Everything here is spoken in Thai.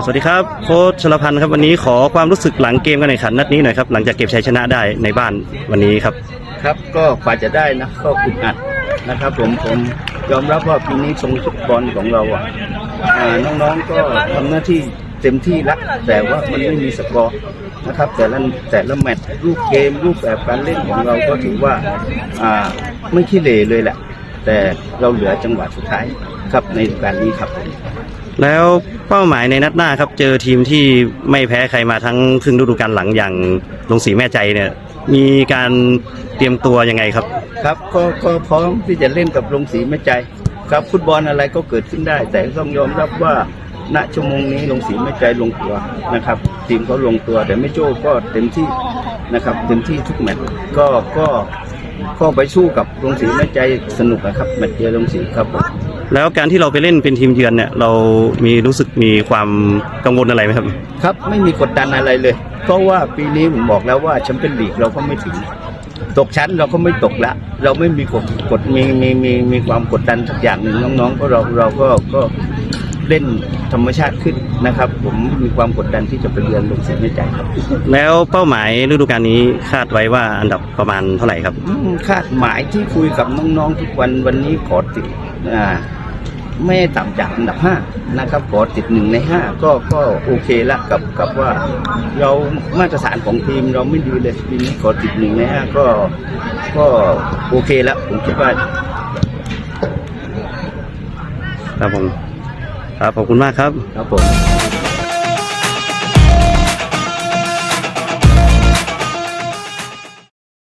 สวัสดีครับโค้ชชลพันธ์ครับวันนี้ขอความรู้สึกหลังเกมการแข่งขันนัดนี้หน่อยครับหลังจากเก็บชัยชนะได้ในบ้านวันนี้ครับ ครับก็กว่าจะได้นะก็อึดอัดนะครับ ผมผมยอมรับว่าปีนี้ทรงฟุตบอลของเราอะอ่าน้องๆก็ทำหน้าที่เต็มที่ละแต่ว่ามันไม่มีสกอร์นะครับ แต่ละแต่ละแมตช์รูปเกมรูปแบบการเล่นของเราก็ถือว่าอ่าไม่ขี้เหร่เลยแหละแต่เราเหลือจังหวะสุดท้ายครับในการนี้ครับ แล้วเป้าหมายในนัดหน้าครับ เจอทีมที่ไม่แพ้ใครมาทั้งครึ่งฤดูกาลหลังอย่างลงสีแม่ใจเนี่ย มีการเตรียมตัวยังไงครับ ครับก็ก็พร้อมที่จะเล่นกับลงสีแม่ใจ ครับฟุตบอลอะไรก็เกิดขึ้นได้ แต่ต้องยอมรับว่าณชั่วโมงนี้ลงสีแม่ใจลงตัวนะครับทีมเขาลงตัวแต่ไม่โจ้ก็เต็มที่นะครับเต็มที่ทุกแมตช์ก็ก็ก็ไปสู้กับลงสีแม่ใจสนุกนะครับแมตช์เจอลงสีครับผม แล้วการที่เราไปเล่นเป็นทีมเยือนเนี่ย เรามีรู้สึกมีความกังวลอะไรไหมครับ ครับไม่มีกดดันอะไรเลย เพราะว่าปีนี้ผมบอกแล้วว่าแชมเปี้ยนลีกเราก็ไม่ถึง ตกชั้นเราก็ไม่ตกละ เราไม่มีกฎกฎมีมีมีมีความกดดันสักอย่างหนึ่งน้องๆ ก็เราเราก็ก็เล่นธรรมชาติขึ้นนะครับ ผมมีความกดดันที่จะไปเรียนลงเสียงในใจครับ แล้วเป้าหมายฤดูกาลนี้คาดไว้ว่าอันดับประมาณเท่าไหร่ครับอืมคาดหมายที่คุยกับน้องๆทุกวันวันนี้ขอติดอ่า ไม่ต่ำจากอันดับห้านะครับขอติดหนึ่งในห้าก็ก็โอเคละกับกับว่าเรามาตรฐานของทีมเราไม่ดีเลยปีนี้ขอติดหนึ่งในห้าก็ก็โอเคแล้วผมคิดว่าครับผมครับขอบคุณมากครับครับผม